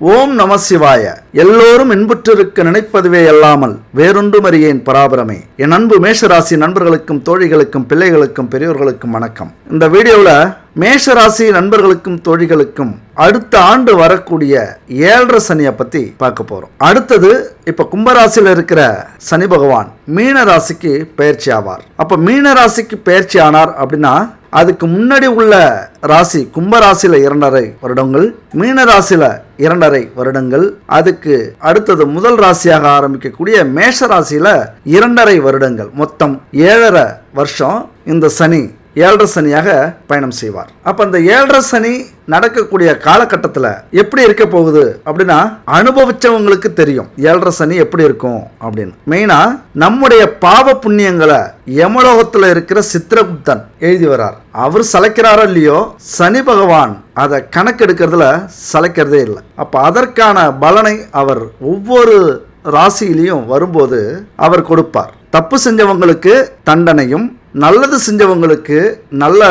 ஓம் நம சிவாய எல்லோரும் இன்புற்றிருக்க நினைப்பதுவே அல்லாமல் வேறொன்றும் அறியேன் பராபரமே. என் அன்பு மேஷராசி நண்பர்களுக்கும் தோழிகளுக்கும் பிள்ளைகளுக்கும் பெரியோர்களுக்கும் வணக்கம். இந்த வீடியோவில் மேஷராசி நண்பர்களுக்கும் தோழிகளுக்கும் அடுத்த ஆண்டு வரக்கூடிய ஏழரை சனியை பற்றி பார்க்க போகிறோம் அடுத்தது இப்போ கும்பராசியில் இருக்கிற சனி பகவான் மீன ராசிக்கு பயிற்சி ஆவார். அப்போ மீன ராசிக்கு பயிற்சி ஆனார் அப்படின்னா அதுக்கு முன்னாடி உள்ள ராசி கும்பராசியில இரண்டரை வருடங்கள் மீன ராசியில் இரண்டரை வருடங்கள் அதுக்கு அடுத்தது முதல் ராசியாக ஆரம்பிக்கக்கூடிய மேஷ ராசியில இரண்டரை வருடங்கள். மொத்தம் ஏழரை வருஷம் இந்த சனி. ஏழரை சனியாக பயணம் செய்வார். அப்ப அந்த ஏழரை சனி நடக்கக்கூடிய காலகட்டத்தில் எப்படி இருக்க போகுது அப்படின்னா அனுபவிச்சவங்களுக்கு தெரியும் ஏழரை சனி எப்படி இருக்கும் அப்படின்னு. மெயினா நம்முடைய பாவ புண்ணியங்களை யமலோகத்தில் இருக்கிற சித்திரகுப்தன் எழுதி வரார் அவர் சலைக்கிறாரோ இல்லையோ சனி பகவான் அதை கணக்கெடுக்கிறதுல சலைக்கிறதே இல்லை. அப்ப அதற்கான பலனை அவர் ஒவ்வொரு ராசியிலையும் வரும்போது அவர் கொடுப்பார். தப்பு செஞ்சவங்களுக்கு தண்டனையும் நல்லது செஞ்சவங்களுக்கு நல்ல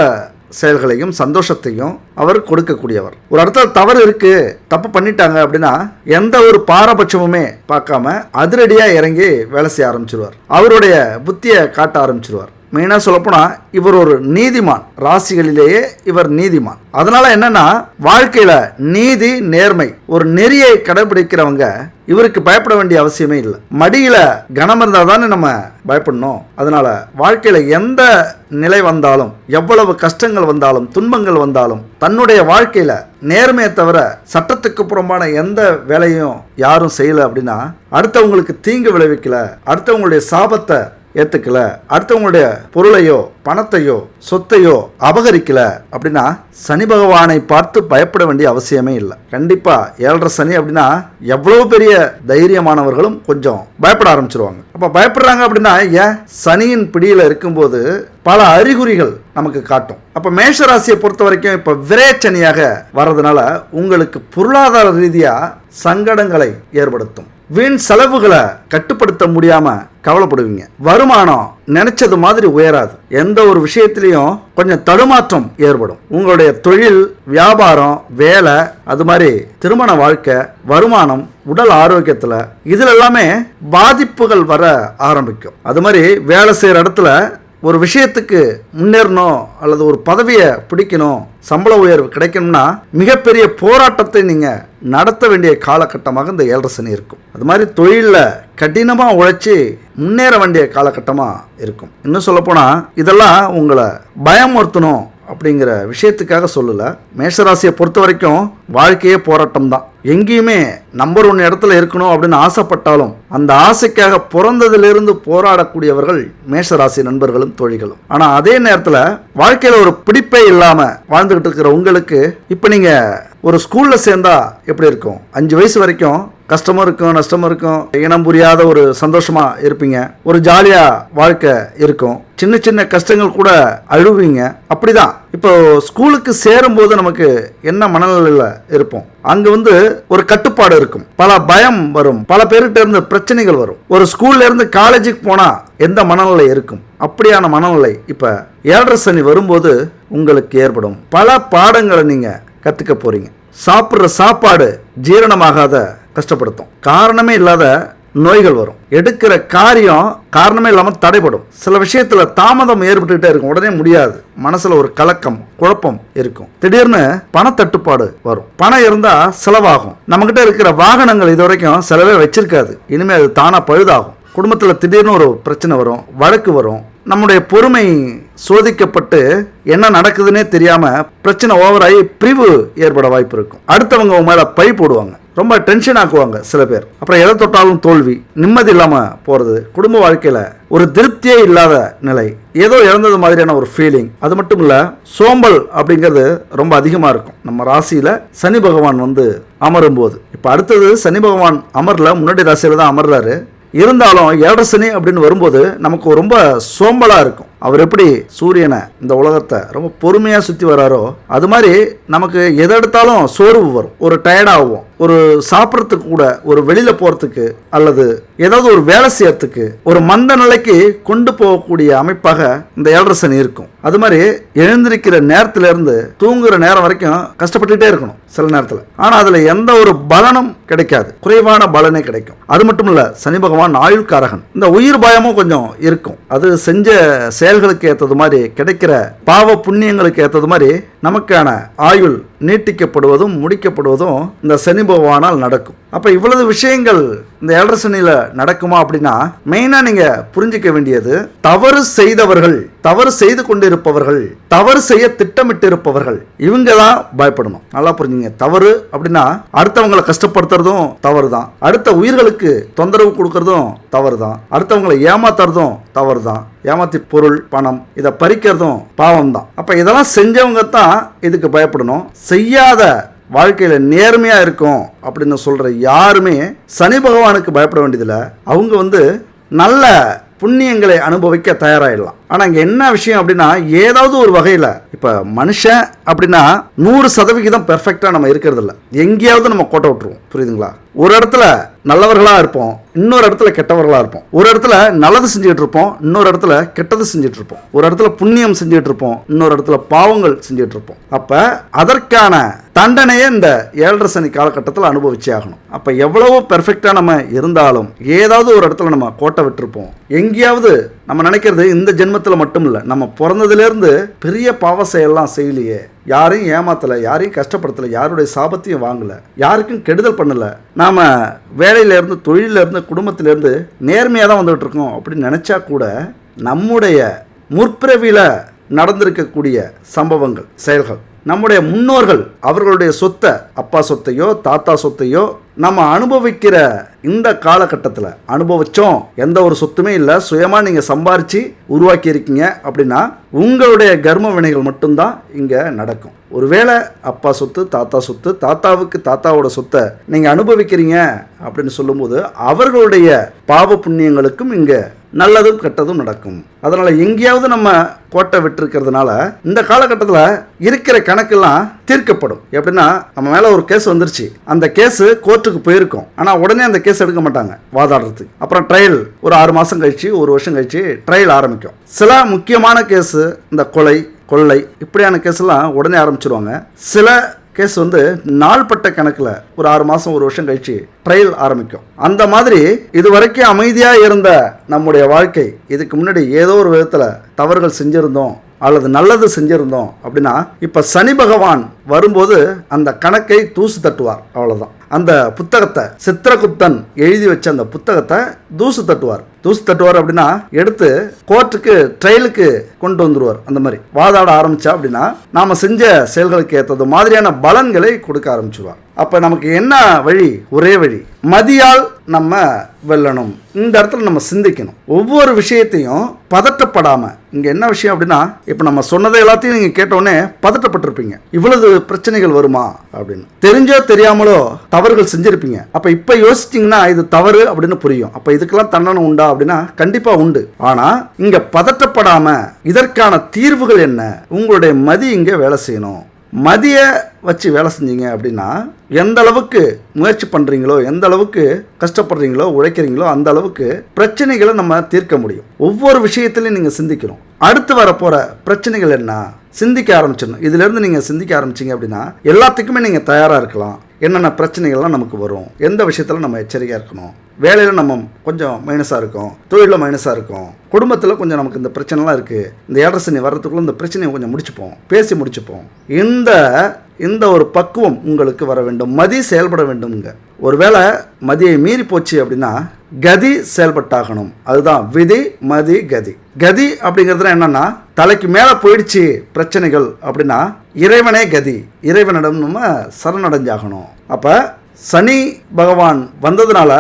செயல்களையும் சந்தோஷத்தையும் அவர் கொடுக்கக்கூடியவர். ஒரு இடத்துல தவறு இருக்கு தப்பு பண்ணிட்டாங்க அப்படின்னா எந்த ஒரு பாரபட்சமுமே பார்க்காம அதிரடியாக இறங்கி வேலை செய்ய ஆரம்பிச்சிருவார். அவருடைய புத்தியை காட்ட ஆரம்பிச்சிருவார். மெயினாக சொல்லப்போனால் இவர் ஒரு நீதிமான். ராசிகளிலேயே இவர் நீதிமான். அதனால் என்னென்னா வாழ்க்கையில் நீதி நேர்மை ஒரு நெறியை கடைபிடிக்கிறவங்க இவருக்கு பயப்பட வேண்டிய அவசியமே இல்லை. மடியில் கனம் இருந்தால் தானே நம்ம பயப்படணும். அதனால் வாழ்க்கையில் எந்த நிலை வந்தாலும் எவ்வளவு கஷ்டங்கள் வந்தாலும் துன்பங்கள் வந்தாலும் தன்னுடைய வாழ்க்கையில் நேர்மையை தவிர சட்டத்துக்கு புறம்பான எந்த வேலையும் யாரும் செய்யலை அப்படின்னா அடுத்தவங்களுக்கு தீங்கு விளைவிக்கல அடுத்தவங்களுடைய சாபத்தை ஏற்றுக்கல அடுத்தவங்களுடைய பொருளையோ பணத்தையோ சொத்தையோ அபகரிக்கல அப்படின்னா சனி பகவானை பார்த்து பயப்பட வேண்டிய அவசியமே இல்லை. கண்டிப்பா ஏழரை சனி அப்படின்னா எவ்வளவு பெரிய தைரியமானவர்களும் கொஞ்சம் பயப்பட ஆரம்பிச்சிருவாங்க. அப்ப பயப்படுறாங்க அப்படின்னா ஏன்? சனியின் பிடியில இருக்கும்போது பல அறிகுறிகள் நமக்கு காட்டும். அப்போ மேஷராசியை பொறுத்த வரைக்கும் இப்போ விரேச்சனியாக வர்றதுனால உங்களுக்கு பொருளாதார ரீதியாக சங்கடங்களை ஏற்படுத்தும். வீண் செலவுகளை கட்டுப்படுத்த முடியாம கவலைப்படுவீங்க. வருமானம் நினைச்சது மாதிரி உயராது. எந்த ஒரு விஷயத்திலையும் கொஞ்சம் தடுமாற்றம் ஏற்படும். உங்களுடைய தொழில் வியாபாரம் வேலை அது மாதிரி திருமண வாழ்க்கை வருமானம் உடல் ஆரோக்கியத்தில் இதில் எல்லாமே பாதிப்புகள் வர ஆரம்பிக்கும். அது மாதிரி வேலை செய்கிற இடத்துல ஒரு விஷயத்துக்கு முன்னேறணும் அல்லது ஒரு பதவியை பிடிக்கணும் சம்பள உயர்வு கிடைக்கணும்னா மிகப்பெரிய போராட்டத்தை நீங்கள் நடத்த வேண்டிய காலகட்டமாக இந்த ஏழரை சனி இருக்கும். அது மாதிரி தொழிலில் கடினமாக உழைச்சி முன்னேற வேண்டிய காலகட்டமாக இருக்கும். இன்னும் சொல்லப்போனால் இதெல்லாம் உங்களை பயமுறுத்தணும் அப்படிங்கிற விஷயத்துக்காக சொல்லலை. மேஷராசியை பொறுத்த வரைக்கும் வாழ்க்கையே போராட்டம் தான் எங்கேயுமே நம்பர் ஒன் இடத்துல இருக்கணும் அப்படின்னு ஆசைப்பட்டாலும் அந்த ஆசைக்காக பிறந்ததிலிருந்து போராடக்கூடியவர்கள் மேஷராசி நண்பர்களும் தோழிகளும். ஆனால் அதே நேரத்தில் வாழ்க்கையில் ஒரு பிடிப்பே இல்லாமல் வாழ்ந்துகிட்டு இருக்கிற உங்களுக்கு இப்போ நீங்கள் ஒரு ஸ்கூலில் சேர்ந்தா எப்படி இருக்கும்? அஞ்சு வயசு வரைக்கும் கஷ்டமும் இருக்கும் நஷ்டமும் இருக்கும் இனம் புரியாத ஒரு சந்தோஷமா இருப்பீங்க. ஒரு ஜாலியா வாழ்க்கை இருக்கும். சின்ன சின்ன கஷ்டங்கள் கூட அழுவீங்க. அப்படிதான். இப்போ ஸ்கூலுக்கு சேரும்போது நமக்கு என்ன மனநிலையில் இருப்போம்? அங்கே வந்து ஒரு கட்டுப்பாடு இருக்கும். பல பயம் வரும். பல பேர்கிட்ட இருந்து பிரச்சனைகள் வரும். ஒரு ஸ்கூல்ல இருந்து காலேஜுக்கு போனா எந்த மனநிலை இருக்கும்? அப்படியான மனநிலை இப்ப ஏழரை சனி வரும்போது உங்களுக்கு ஏற்படும். பல பாடங்களை நீங்க கத்துக்க போறீங்க. சாப்பிட்ற சாப்பாடு ஜீரணமாகாத கஷ்டப்படுத்தும். காரணமே இல்லாத நோய்கள் வரும். எடுக்கிற காரியம் காரணமே இல்லாமல் தடைப்படும் சில விஷயத்தில் தாமதம் ஏற்பட்டுக்கிட்டே இருக்கும். உடனே முடியாது. மனசில் ஒரு கலக்கம் குழப்பம் இருக்கும். திடீர்னு பணத்தட்டுப்பாடு வரும். பணம் இருந்தால் செலவாகும். நம்மக்கிட்ட இருக்கிற வாகனங்கள் இது வரைக்கும் செலவே வச்சிருக்காது. இனிமேல் அது தானாக பழுதாகும். குடும்பத்தில் திடீர்னு ஒரு பிரச்சனை வரும். வழக்கு வரும். நம்முடைய பொறுமை சோதிக்கப்பட்டு என்ன நடக்குதுன்னே தெரியாமல் பிரச்சனை ஓவராகி பிரிவு ஏற்பட வாய்ப்பு இருக்கும். அடுத்தவங்க உங்கள் மேலே பழி போடுவாங்க. ரொம்ப டென்ஷன் ஆக்குவாங்க சில பேர். அப்புறம் எதை தொட்டாலும் தோல்வி நிம்மதி இல்லாமல் போகிறது குடும்ப வாழ்க்கையில் ஒரு திருப்தியே இல்லாத நிலை ஏதோ இழந்தது மாதிரியான ஒரு ஃபீலிங் அது மட்டும் இல்லை சோம்பல் அப்படிங்கிறது ரொம்ப அதிகமாக இருக்கும். நம்ம ராசியில் சனி பகவான் வந்து அமரும் போது. இப்போ அடுத்தது சனி பகவான் அமரில் முன்னாடி ராசியில் தான் அமர்றாரு. இருந்தாலும் ஏழரை சனி அப்படின்னு வரும்போது நமக்கு ரொம்ப சோம்பலாக இருக்கும். அவர் எப்படி சூரியனை இந்த உலகத்தை ரொம்ப பொறுமையாக சுற்றி வராரோ அது மாதிரி நமக்கு எதை எடுத்தாலும் சோர்வு வரும். ஒரு டயர்டாகும் ஒரு சாப்பிட்றதுக்கு கூட ஒரு வெளியில் போகிறதுக்கு அல்லது ஏதாவது ஒரு வேலை செய்யறதுக்கு ஒரு மந்த நிலைக்கு கொண்டு போகக்கூடிய அமைப்பாக இந்த ஏழரை சனி இருக்கும். அது மாதிரி எழுந்திருக்கிற நேரத்திலேருந்து தூங்குற நேரம் வரைக்கும் கஷ்டப்பட்டுகிட்டே இருக்கணும் சில நேரத்தில். ஆனால் அதில் எந்த ஒரு பலனும் கிடைக்காது. குறைவான பலனே கிடைக்கும். அது மட்டும் இல்லை சனி பகவான் ஆயுள்காரகன். இந்த உயிர் பயமும் கொஞ்சம் இருக்கும். அது செஞ்ச செயல்களுக்கு ஏற்றது மாதிரி கிடைக்கிற பாவ புண்ணியங்களுக்கு ஏற்றது மாதிரி நமக்கான ஆயுள் நீட்டிக்கப்படுவதும் முடிக்கப்படுவதும் இந்த சனி பகவானால் நடக்கும். அப்போ இவ்வளவு விஷயங்கள் இந்த ஏழரை சனியில் நடக்குமா அப்படின்னா மெயினாக நீங்கள் புரிஞ்சிக்க வேண்டியது தவறு செய்தவர்கள் தவறு செய்து கொண்டிருப்பவர்கள் தவறு செய்ய திட்டமிட்டிருப்பவர்கள் இவங்க தான் பயப்படணும். நல்லா புரிஞ்சுங்க. தவறு அப்படின்னா அடுத்தவங்களை கஷ்டப்படுத்துறதும் தவறு தான் அடுத்த உயிர்களுக்கு தொந்தரவு கொடுக்கறதும் தவறு தான் அடுத்தவங்களை ஏமாத்துறதும் தவறு தான் ஏமாத்தி பொருள் பணம் இதை பறிக்கிறதும் பாவம் தான் அப்போ இதெல்லாம் செஞ்சவங்க தான் இதுக்கு பயப்படணும். செய்யாத வாழ்க்கையில் நேர்மையாக இருக்கும் அப்படின்னு சொல்கிற யாருமே சனி பகவானுக்கு பயப்பட வேண்டியதில்லை. அவங்க வந்து நல்ல புண்ணியங்களை அனுபவிக்க தயாராகிடலாம் ஆனால் இங்கே என்ன விஷயம் அப்படின்னா ஏதாவது ஒரு வகையில் இப்போ மனுஷன் அப்படின்னா நூறு சதவிகிதம் பெர்ஃபெக்டாக நம்ம இருக்கிறது இல்லை எங்கேயாவது நம்ம கோட்டை விட்டுருவோம். புரியுதுங்களா? ஒரு இடத்துல நல்லவர்களாக இருப்போம் இன்னொரு இடத்துல கெட்டவர்களாக இருப்போம். ஒரு இடத்துல நல்லது செஞ்சுட்டு இருப்போம் இன்னொரு இடத்துல கெட்டது செஞ்சுட்டு இருப்போம். ஒரு இடத்துல புண்ணியம் செஞ்சுட்டு இருப்போம் இன்னொரு இடத்துல பாவங்கள் செஞ்சுட்டு இருப்போம். அப்போ அதற்கான தண்டனையை இந்த ஏழரை சனி காலகட்டத்தில் அனுபவிச்சே ஆகணும். அப்போ எவ்வளவோ பெர்ஃபெக்டாக நம்ம இருந்தாலும் ஏதாவது ஒரு இடத்துல நம்ம கோட்டை விட்டுருப்போம். எங்கேயாவது நம்ம நினைக்கிறது இந்த ஜென்ம ஜென்மத்தில் மட்டும் இல்லை நம்ம பிறந்ததுலேருந்து பெரிய பாவ செயல்லாம் செய்யலையே. யாரையும் ஏமாத்தலை யாரையும் கஷ்டப்படுத்தலை யாருடைய சாபத்தையும் வாங்கலை யாருக்கும் கெடுதல் பண்ணலை. நாம் வேலையிலேருந்து தொழிலேருந்து குடும்பத்திலேருந்து நேர்மையாக தான் வந்துகிட்டு இருக்கோம் அப்படின்னு நினச்சா கூட நம்முடைய முற்பிறவியில் நடந்திருக்கக்கூடிய சம்பவங்கள் செயல்கள் நம்முடைய முன்னோர்கள் அவர்களுடைய சொத்தை அப்பா சொத்தையோ தாத்தா சொத்தையோ நம்ம அனுபவிக்கிற இந்த காலகட்டத்தில் அனுபவிச்சோம். எந்த ஒரு சொத்துமே இல்லை. சுயமாக நீங்கள் சம்பாரித்து உருவாக்கி இருக்கீங்க அப்படின்னா உங்களுடைய கர்ம வினைகள் மட்டும்தான் இங்கே நடக்கும். ஒருவேளை அப்பா சொத்து தாத்தா சொத்து தாத்தாவுக்கு தாத்தாவோட சொத்தை நீங்கள் அனுபவிக்கிறீங்க அப்படின்னு சொல்லும்போது அவர்களுடைய பாவ புண்ணியங்களுக்கும் இங்கே நல்லதும் கெட்டதும் நடக்கும். அதனால் எங்கேயாவது நம்ம கோட்டை விட்டுருக்கிறதுனால இந்த காலகட்டத்தில் இருக்கிற கணக்கெல்லாம் தீர்க்கப்படும். எப்படின்னா நம்ம மேலே ஒரு கேஸ் வந்துருச்சு. அந்த கேஸு கோர்ட்டுக்கு போயிருக்கோம். ஆனால் உடனே அந்த கேஸ் எடுக்க மாட்டாங்க. வாதாடுறதுக்கு. அப்புறம் ட்ரையல் ஒரு ஆறு மாதம் கழிச்சு ஒரு வருஷம் கழிச்சு ட்ரையல் ஆரம்பிக்கும். சில முக்கியமான கேஸு இந்த கொலை கொள்ளை இப்படியான கேஸ்லாம் உடனே ஆரம்பிச்சிருவாங்க. சில கேஸ் வந்து நாள்பட்ட கணக்கில் ஒரு ஆறு மாதம் ஒரு வருஷம் கழிச்சு ட்ரையல் ஆரம்பிக்கும். அந்த மாதிரி இது வரைக்கும் அமைதியாக இருந்த நம்முடைய வாழ்க்கை இதுக்கு முன்னாடி ஏதோ ஒரு விதத்தில் தவறுகள் செஞ்சுருந்தோம். அல்லது நல்லது செஞ்சுருந்தோம் அப்படின்னா இப்போ சனி பகவான் வரும்போது அந்த கணக்கை தூசு தட்டுவார். அவ்வளோதான் அந்த புத்தகத்தை சித்திரகுப்தன் எழுதி வச்ச அந்த புத்தகத்தை தூசு தட்டுவார். தூசு தட்டுவார் அப்படின்னா எடுத்து கோர்ட்டுக்கு ட்ரையலுக்கு கொண்டு வந்துடுவார் அந்த மாதிரி. வாதாட ஆரம்பிச்சா அப்படின்னா நாம் செஞ்ச செயல்களுக்கு ஏற்றது மாதிரியான பலன்களை கொடுக்க ஆரம்பிச்சிருவார். அப்போ நமக்கு என்ன வழி? ஒரே வழி. மதியால் நம்ம வெல்லணும். இந்த இடத்துல நம்ம சிந்திக்கணும். ஒவ்வொரு விஷயத்தையும் பதட்டப்படாமல் இங்கே என்ன விஷயம் அப்படின்னா இப்போ நம்ம சொன்னதை எல்லாத்தையும் நீங்கள் கேட்டோடனே பதட்டப்பட்டிருப்பீங்க. இவ்வளவு பிரச்சனைகள் வருமா அப்படின்னு. தெரிஞ்சோ தெரியாமலோ தவறுகள் செஞ்சுருப்பீங்க. அப்போ இப்போ யோசிச்சிங்கன்னா இது தவறு அப்படின்னு புரியும். அப்போ இதுக்கெல்லாம் தண்டனை உண்டா அப்படின்னா கண்டிப்பாக உண்டு. ஆனால் இங்கே பதட்டப்படாமல் இதற்கான தீர்வுகள் என்ன? உங்களுடைய மதி இங்கே வேலை செய்யணும். மதிய வச்சு வேலை செஞ்சீங்க அப்படின்னா எந்த அளவுக்கு முயற்சி பண்ணுறீங்களோ எந்த அளவுக்கு கஷ்டப்படுறீங்களோ உழைக்கிறீங்களோ அந்த அளவுக்கு பிரச்சனைகளை நம்ம தீர்க்க முடியும். ஒவ்வொரு விஷயத்துலையும் நீங்கள் சிந்திக்கிறோம் அடுத்து வரப்போகிற பிரச்சனைகள் என்ன? சிந்திக்க ஆரம்பிச்சிடணும். இதுலேருந்து நீங்கள் சிந்திக்க ஆரம்பிச்சீங்க அப்படின்னா எல்லாத்துக்குமே நீங்கள் தயாராக இருக்கலாம். என்னென்ன பிரச்சனைகள்லாம் நமக்கு வரும்? எந்த விஷயத்தில் நம்ம எச்சரிக்கையாக இருக்கணும்? வேலையில் நம்ம கொஞ்சம் மைனஸாக இருக்கும். தொழிலில் மைனஸாக இருக்கும். குடும்பத்தில் கொஞ்சம் நமக்கு இந்த பிரச்சனைலாம் இருக்குது இந்த ஏழரை சனி வர்றதுக்குள்ளே இந்த பிரச்சனையை கொஞ்சம் முடிச்சுப்போம். பேசி முடிச்சுப்போம். இந்த இந்த ஒரு பக்குவம் உங்களுக்கு வர வேண்டும். மதி செயல்பட வேண்டும்ங்க. ஒருவேளை மதியை மீறி போச்சு அப்படின்னா கதி செயல்பட்டாகணும். அதுதான் விதி மதி கதி. கதி அப்படிங்கிறதுலாம் என்னென்னா தலைக்கு மேலே போயிடுச்சு பிரச்சனைகள் அப்படின்னா இறைவனே கதி. இறைவனிடம் நம்ம சரணடைஞ்சாகணும். அப்போ சனி பகவான் வந்ததுனால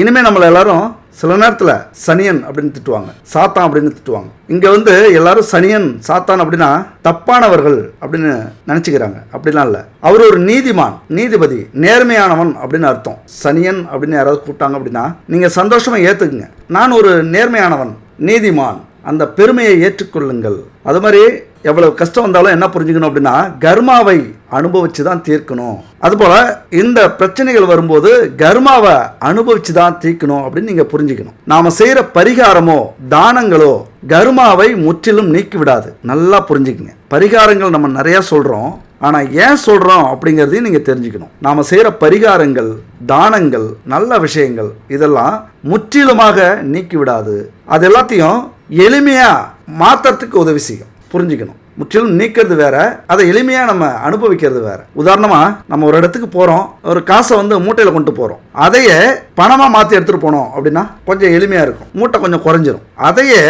இனிமே நம்மளை எல்லாரும் சில நேரத்தில் சனியன் அப்படின்னு திட்டுவாங்க. சாத்தான் அப்படின்னு திட்டுவாங்க. இங்கே வந்து எல்லாரும் சனியன் சாத்தான் அப்படின்னா தப்பானவர்கள் அப்படின்னு நினச்சிக்கிறாங்க. அப்படிலாம் இல்லை. அவர் ஒரு நீதிமான் நீதிபதி நேர்மையானவன் அப்படின்னு அர்த்தம். சனியன் அப்படின்னு யாராவது கூப்பிட்டாங்க அப்படின்னா நீங்கள் சந்தோஷமாக ஏற்றுக்குங்க நான் ஒரு நேர்மையானவன் நீதிமான் அந்த பெருமையை ஏற்றுக்கொள்ளுங்கள். அது மாதிரி எவ்வளவு கஷ்டம் வந்தாலும் என்ன புரிஞ்சுக்கணும் அப்படின்னா கர்மாவை அனுபவிச்சு தான் தீர்க்கணும். அதுபோல் இந்த பிரச்சனைகள் வரும்போது கர்மாவை அனுபவிச்சு தான் தீர்க்கணும் அப்படின்னு நீங்கள் புரிஞ்சுக்கணும். நாம் செய்கிற பரிகாரமோ தானங்களோ கர்மாவை முற்றிலும் நீக்கி விடாது நல்லா புரிஞ்சுக்கங்க. பரிகாரங்கள் நம்ம நிறையா சொல்கிறோம் ஆனால் ஏன் சொல்கிறோம் அப்படிங்கிறதையும் நீங்கள் தெரிஞ்சுக்கணும். நாம் செய்கிற பரிகாரங்கள் தானங்கள் நல்ல விஷயங்கள் இதெல்லாம் முற்றிலுமாக நீக்கி விடாது அது எல்லாத்தையும் எளிமையாக மாற்றுறதுக்கு உதவி செய்யும். புரிஞ்சுக்கணும். முற்றிலும் நீக்கிறது வேற அதை எளிமையாக நம்ம அனுபவிக்கிறது வேற. உதாரணமாக நம்ம ஒரு இடத்துக்கு போகிறோம் ஒரு காசை வந்து மூட்டையில் கொண்டு போகிறோம் அதையே பணமாக மாற்றி எடுத்துகிட்டு போனோம் அப்படின்னா கொஞ்சம் எளிமையாக இருக்கும். மூட்டை கொஞ்சம் குறைஞ்சிரும். அதையே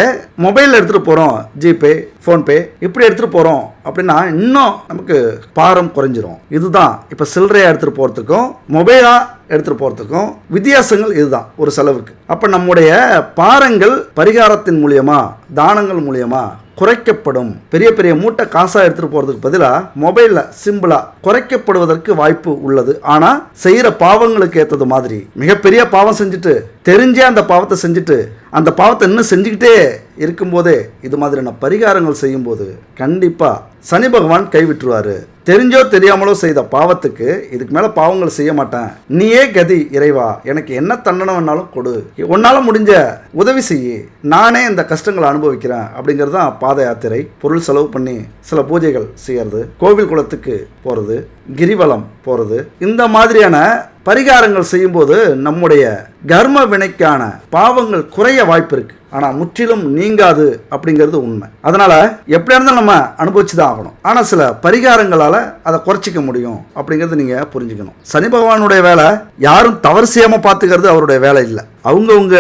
மொபைலில் எடுத்துகிட்டு போகிறோம் ஜிபே ஃபோன்பே இப்படி எடுத்துகிட்டு போகிறோம் அப்படின்னா இன்னும் நமக்கு பாரம் குறைஞ்சிரும். இதுதான். இப்போ சில்லறையாக எடுத்துகிட்டு போகிறதுக்கும் மொபைலாக எடுத்துகிட்டு போகிறதுக்கும் வித்தியாசங்கள் இதுதான் ஒரு செலவுக்கு. அப்போ நம்முடைய பாரங்கள் பரிகாரத்தின் மூலியமா தானங்கள் மூலியமா குறைக்கப்படும். பெரிய பெரிய மூட்டை காசாக எடுத்துகிட்டு போகிறதுக்கு பதிலாக மொபைலில் சிம்பிளாக குறைக்கப்படுவதற்கு வாய்ப்பு உள்ளது. ஆனால் செய்கிற பாவங்களுக்கு ஏற்றது மாதிரி மிகப்பெரிய பாவம் செஞ்சுட்டு தெரிஞ்சே அந்த பாவத்தை செஞ்சுட்டு அந்த பாவத்தை இன்னும் செஞ்சுக்கிட்டே இருக்கும்போதே இது மாதிரியான பரிகாரங்கள் செய்யும்போது கண்டிப்பாக சனி பகவான் கைவிட்டுருவார். தெரிஞ்சோ தெரியாமலோ செய்த பாவத்துக்கு இதுக்கு மேல பாவங்கள் செய்ய மாட்டேன். நீயே கதி இறைவா எனக்கு என்ன தண்டனை வேணாலும் கொடு. உன்னால முடிஞ்ச உதவி செய்யி. நானே இந்த கஷ்டங்களை அனுபவிக்கிறேன். அப்படிங்கிறது தான் பாத யாத்திரை. பொருள் செலவு பண்ணி சில பூஜைகள் செய்யறது. கோவில் குளத்துக்கு போறது. கிரிவலம் போறது. இந்த மாதிரியான பரிகாரங்கள் செய்யும்போது நம்முடைய கர்ம வினைக்கான பாவங்கள் குறைய வாய்ப்பு இருக்கு. ஆனா முற்றிலும் நீங்காது அப்படிங்கிறது உண்மை. அதனால எப்படியா இருந்தாலும் நம்ம அனுபவிச்சு தான் ஆகணும். ஆனா சில பரிகாரங்களால அதை குறைச்சிக்க முடியும் அப்படிங்கிறது நீங்க புரிஞ்சுக்கணும். சனி பகவானுடைய வேலை யாரும் தவறு செய்யாம பார்த்துக்கிறது அவருடைய வேலை இல்லை. அவங்கவுங்க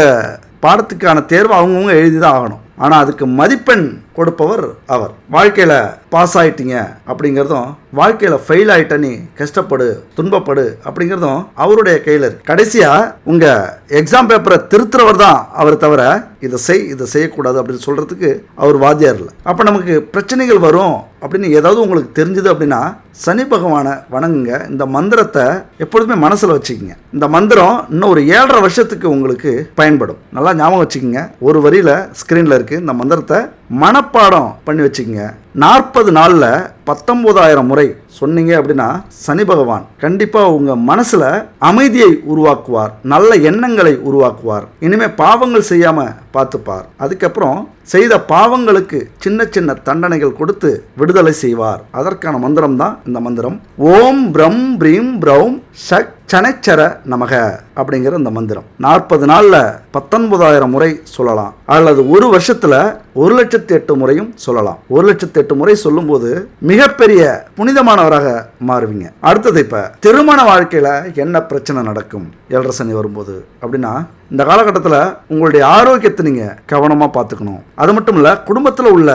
பாடத்துக்கான தேர்வு அவங்கவுங்க எழுதி தான் ஆகணும். ஆனால் அதுக்கு மதிப்பெண் கொடுப்பவர் அவர். வாழ்க்கையில் பாஸ் ஆயிட்டீங்க அப்படிங்கிறதும் வாழ்க்கையில் ஃபெயில் ஆயிட்ட நீ கஷ்டப்படு துன்பப்படு அப்படிங்கிறதும் அவருடைய கையில் இருக்கு. கடைசியாக உங்கள் எக்ஸாம் பேப்பரை திருத்துறவர் தான் அவர் தவிர இதை செய் இதை செய்யக்கூடாது அப்படின்னு சொல்கிறதுக்கு அவர் வாத்தியார் இல்லை. அப்போ நமக்கு பிரச்சனைகள் வரும் அப்படின்னு ஏதாவது உங்களுக்கு தெரிஞ்சுது அப்படின்னா சனி பகவானை வணங்குங்க. இந்த மந்திரத்தை எப்பொழுதுமே மனசில் வச்சுக்கோங்க. இந்த மந்திரம் இன்னும் ஒரு ஏழரை வருஷத்துக்கு உங்களுக்கு பயன்படும். நல்லா ஞாபகம் வச்சுக்கோங்க. ஒரு வரியில் ஸ்க்ரீனில் இருக்குது இந்த மந்திரத்தை மன மனப்பாடம் பண்ணி வச்சுக்கோங்க. நாற்பது நாளில் பத்தொம்போதாயிரம் முறை சொன்னீங்க அப்படின்னா சனி பகவான் கண்டிப்பாக உங்கள் மனசில் அமைதியை உருவாக்குவார் நல்ல எண்ணங்களை உருவாக்குவார். இனிமேல் பாவங்கள் செய்யாமல் பார்த்துப்பார். அதுக்கப்புறம் செய்த பாவங்களுக்கு சின்ன சின்ன தண்டனைகள் கொடுத்து விடுதலை செய்வார். அதற்கான மந்திரம் தான் இந்த மந்திரம். ஓம் பிரம் பிரீம் பிரௌம் ஷக் சனைச்சர நமக அப்படிங்கிற இந்த மந்திரம். நாற்பது நாளில் பத்தொன்பதாயிரம் முறை சொல்லலாம். அல்லது ஒரு வருஷத்தில் ஒரு லட்சத்தி எட்டு முறையும் சொல்லலாம். ஒரு லட்சத்தி எட்டு முறை சொல்லும்போது மிகப்பெரிய புனிதமானவராக மாறுவீங்க. அடுத்தது இப்போ திருமண வாழ்க்கையில் என்ன பிரச்சனை நடக்கும்? ஏழரை சனி வரும்போது அப்படின்னா இந்த காலகட்டத்தில் உங்களுடைய ஆரோக்கியத்தை நீங்கள் கவனமாக பார்த்துக்கணும். அது மட்டும் இல்லை குடும்பத்தில் உள்ள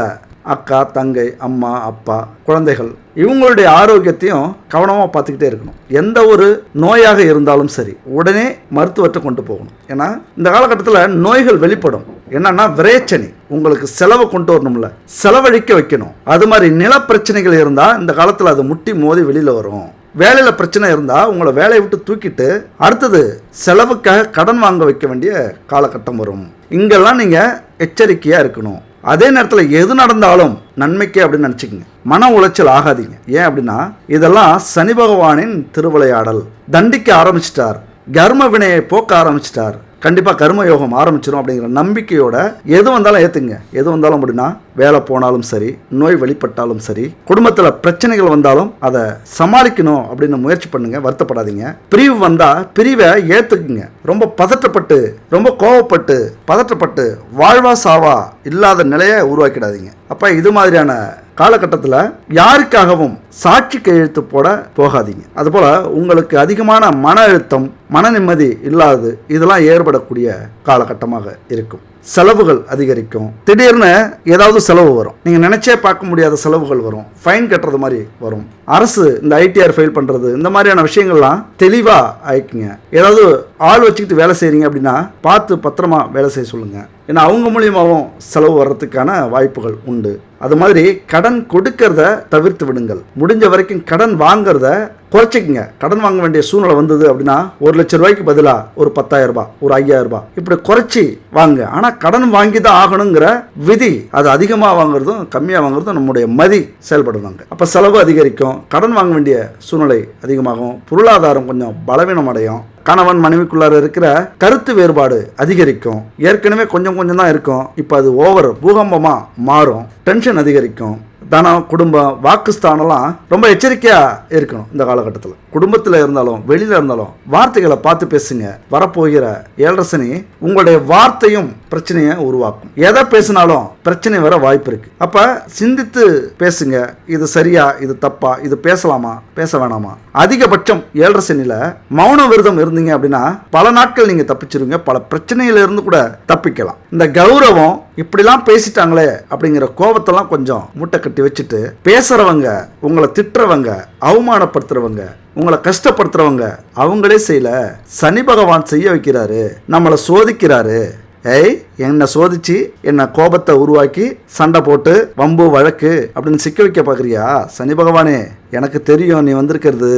அக்கா தங்கை அம்மா அப்பா குழந்தைகள் இவங்களுடைய ஆரோக்கியத்தையும் கவனமாக பார்த்துக்கிட்டே இருக்கணும். எந்த ஒரு நோயாக இருந்தாலும் சரி உடனே மருத்துவத்தை கொண்டு போகணும். ஏன்னா இந்த காலகட்டத்தில் நோய்கள் வெளிப்படும். என்னன்னா விரைச்சனி உங்களுக்கு செலவு கொண்டு வரணும்ல. செலவழிக்க வைக்கணும். அது மாதிரி நில பிரச்சனைகள் இருந்தால் இந்த காலத்தில் அது முட்டி மோதி வெளியில் வரும். வேலையில் பிரச்சனை இருந்தால் உங்களை வேலையை விட்டு தூக்கிட்டு அடுத்தது செலவுக்காக கடன் வாங்க வைக்க வேண்டிய காலகட்டம் வரும். இங்கெல்லாம் நீங்கள் எச்சரிக்கையாக இருக்கணும். அதே நேரத்தில் எது நடந்தாலும் நன்மைக்கு அப்படின்னு நினச்சிக்கங்க. மன உளைச்சல் ஆகாதீங்க. ஏன் அப்படின்னா இதெல்லாம் சனி பகவானின் திருவிளையாடல். தண்டிக்க ஆரம்பிச்சிட்டார். கர்ம வினையை போக்க ஆரம்பிச்சிட்டார். கண்டிப்பாக கர்ம யோகம் ஆரம்பிச்சிடும் அப்படிங்கிற நம்பிக்கையோட எது வந்தாலும் ஏற்றுங்க எது வந்தாலும் அப்படின்னா வேலை போனாலும் சரி நோய் வெளிப்பட்டாலும் சரி குடும்பத்தில் பிரச்சனைகள் வந்தாலும் அதை சமாளிக்கணும் அப்படின்னு முயற்சி பண்ணுங்க வருத்தப்படாதீங்க. பிரிவு வந்தால் பிரிவை ஏற்றுக்குங்க ரொம்ப பதற்றப்பட்டு ரொம்ப கோவப்பட்டு பதற்றப்பட்டு வாழ்வா சாவா இல்லாத நிலையை உருவாக்கிடாதீங்க. அப்போ இது மாதிரியான காலகட்டத்தில் யாருக்காகவும் சாட்சி கையெழுத்து போட போகாதீங்க. அதுபோல் உங்களுக்கு அதிகமான மன அழுத்தம் மன நிம்மதி இல்லாதது இதெல்லாம் ஏற்படக்கூடிய காலகட்டமாக இருக்கும். செலவுகள் அதிகரிக்கும். திடீர்னு ஏதாவது செலவு வரும். நீங்கள் நினச்சே பார்க்க முடியாத செலவுகள் வரும். ஃபைன் கட்டுறது மாதிரி வரும். அரசு இந்த ஐடிஆர் ஃபைல் பண்ணுறது இந்த மாதிரியான விஷயங்கள்லாம் தெளிவாக ஆயிக்குங்க. ஏதாவது ஆள் வச்சுக்கிட்டு வேலை செய்கிறீங்க அப்படின்னா பார்த்து பத்திரமா வேலை செய்ய சொல்லுங்கள் ஏன்னா அவங்க மூலியமாகவும் செலவு வர்றதுக்கான வாய்ப்புகள் உண்டு. அது மாதிரி கடன் கொடுக்கறத தவிர்த்து விடுங்கள். முடிஞ்ச வரைக்கும் கடன் வாங்குறத குறைச்சிக்கங்க. கடன் வாங்க வேண்டிய சூழ்நிலை வந்தது அப்படின்னா ஒரு லட்ச ரூபாய்க்கு பதிலாக ஒரு பத்தாயிரம் ரூபாய் ஒரு ஐயாயிரம் ரூபாய். இப்படி குறைச்சி வாங்க. ஆனால் கடன் வாங்கி தான் ஆகணுங்கிற விதி அது அதிகமாக வாங்குறதும் கம்மியாக வாங்குறதும் நம்முடைய மதி செயல்படுவாங்க. அப்போ செலவு அதிகரிக்கும். கடன் வாங்க வேண்டிய சூழ்நிலை அதிகமாகும். பொருளாதாரம் கொஞ்சம் பலவீனம் அடையும். கணவன் மனைவிக்குள்ளார இருக்கிற கருத்து வேறுபாடு அதிகரிக்கும். ஏற்கனவே கொஞ்சம் கொஞ்சம் தான் இருக்கும். இப்போ அது ஓவர் பூகம்பமாக மாறும். டென்ஷன் அதிகரிக்கும். தனம் குடும்பம் வாக்குஸ்தானம்லாம் ரொம்ப எச்சரிக்கையாக இருக்கணும் இந்த காலகட்டத்தில். குடும்பத்தில் இருந்தாலும் வெளியில் இருந்தாலும் வார்த்தைகளை பார்த்து பேசுங்க. வரப்போகிற ஏழரசனி உங்களுடைய வார்த்தையும் பிரச்சனையை உருவாக்கும். எதை பேசினாலும் பிரச்சனை வர வாய்ப்பு இருக்கு. அப்போ சிந்தித்து பேசுங்க. இது சரியா? இது தப்பா? இது பேசலாமா? பேச வேணாமா? அதிகபட்சம் ஏழரசனியில் மௌன விரதம் இருந்தீங்க அப்படின்னா பல நாட்கள் நீங்கள் தப்பிச்சிருவீங்க. பல பிரச்சனையிலிருந்து கூட தப்பிக்கலாம். இந்த கௌரவம் இப்படிலாம் பேசிட்டாங்களே அப்படிங்கிற கோபத்தெல்லாம் கொஞ்சம் மூட்டை கட்டி வச்சுட்டு பேசுறவங்க உங்களை திட்டுறவங்க அவமானப்படுத்துறவங்க உங்களை கஷ்டப்படுத்துறவங்க அவங்களே செய்யல. சனி பகவான் செய்ய வைக்கிறாரு நம்மளை சோதிக்கிறாரு. ஏய் என்னை சோதிச்சு என்னை கோபத்தை உருவாக்கி சண்டை போட்டு வம்பு வழக்கு அப்படின்னு சிக்க வைக்க பார்க்குறியா? சனி பகவானே எனக்கு தெரியும் நீ வந்திருக்கிறது.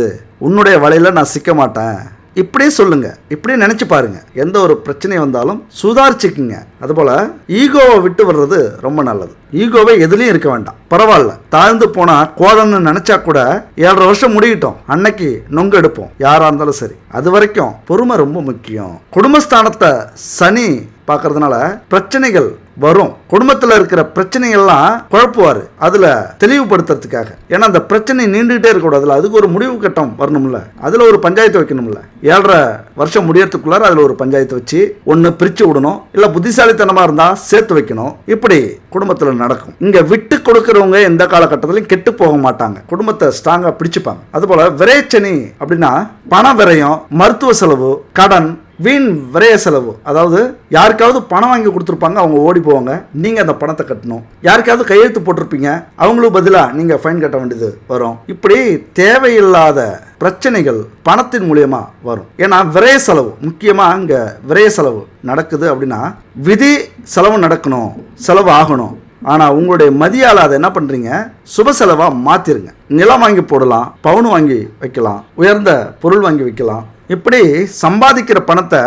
உன்னுடைய வலையில் நான் சிக்க மாட்டேன். இப்படியே சொல்லுங்க. இப்படியே நினைச்சு பாருங்க. எந்த ஒரு பிரச்சனை வந்தாலும் சுதாரிச்சுக்குங்க. அதுபோல ஈகோவை விட்டு வர்றது ரொம்ப நல்லது. ஈகோவை எதுலேயும் இருக்க வேண்டாம். பரவாயில்ல. தாழ்ந்து போனா கோதம்னு நினைச்சா கூட ஏழரை வருஷம் முடிக்கிட்டோம் அன்னைக்கு நொங்கு எடுப்போம். யாரா இருந்தாலும் சரி. அது வரைக்கும் பொறுமை ரொம்ப முக்கியம். குடும்பஸ்தானத்தை சனி பார்க்கறதுனால பிரச்சனைகள் வரும். குடும்பத்தில் இருக்கிற பிரச்சனையெல்லாம் குழப்புவார். அதில் தெளிவுபடுத்துறதுக்காக. ஏன்னா அந்த பிரச்சனை நீண்டுகிட்டே இருக்கக்கூடாதுல அதுக்கு ஒரு முடிவு கட்டம் வரணும்ல. அதில் ஒரு பஞ்சாயத்து வைக்கணும்ல. ஏழரை வருஷம் முடியறதுக்குள்ளார அதில் ஒரு பஞ்சாயத்து வச்சு ஒன்று பிரித்து விடணும். இல்லை புத்திசாலித்தனமாக இருந்தால் சேர்த்து வைக்கணும். இப்படி குடும்பத்தில் நடக்கும். இங்கே விட்டு கொடுக்குறவங்க எந்த காலகட்டத்திலையும் கெட்டு போக மாட்டாங்க. குடும்பத்தை ஸ்ட்ராங்காக பிடிச்சுப்பாங்க. அதுபோல் விரைச்சனி அப்படின்னா பண விரயம் மருத்துவ செலவு கடன் வீண் விரைய செலவு. அதாவது யாருக்காவது பணம் வாங்கி கொடுத்துருப்பாங்க அவங்க ஓடி போவாங்க. நீங்கள் அந்த பணத்தை கட்டணும். யாருக்காவது கையெழுத்து போட்டிருப்பீங்க அவங்களுக்கு பதிலாக நீங்கள் ஃபைன் கட்ட வேண்டியது வரும். இப்படி தேவையில்லாத பிரச்சனைகள் பணத்தின் மூலியமா வரும். ஏன்னா விரைய செலவு முக்கியமாக இங்கே விரைய செலவு நடக்குது அப்படின்னா விதி செலவு நடக்கணும் செலவு ஆகணும். ஆனால் உங்களுடைய மதியால் அதை என்ன பண்ணுறீங்க சுப செலவாக மாற்றிருங்க நிலம் வாங்கி போடலாம் பவுன் வாங்கி வைக்கலாம் உயர்ந்த பொருள் வாங்கி வைக்கலாம் இப்படி சம்பாதிக்கிற பணத்தை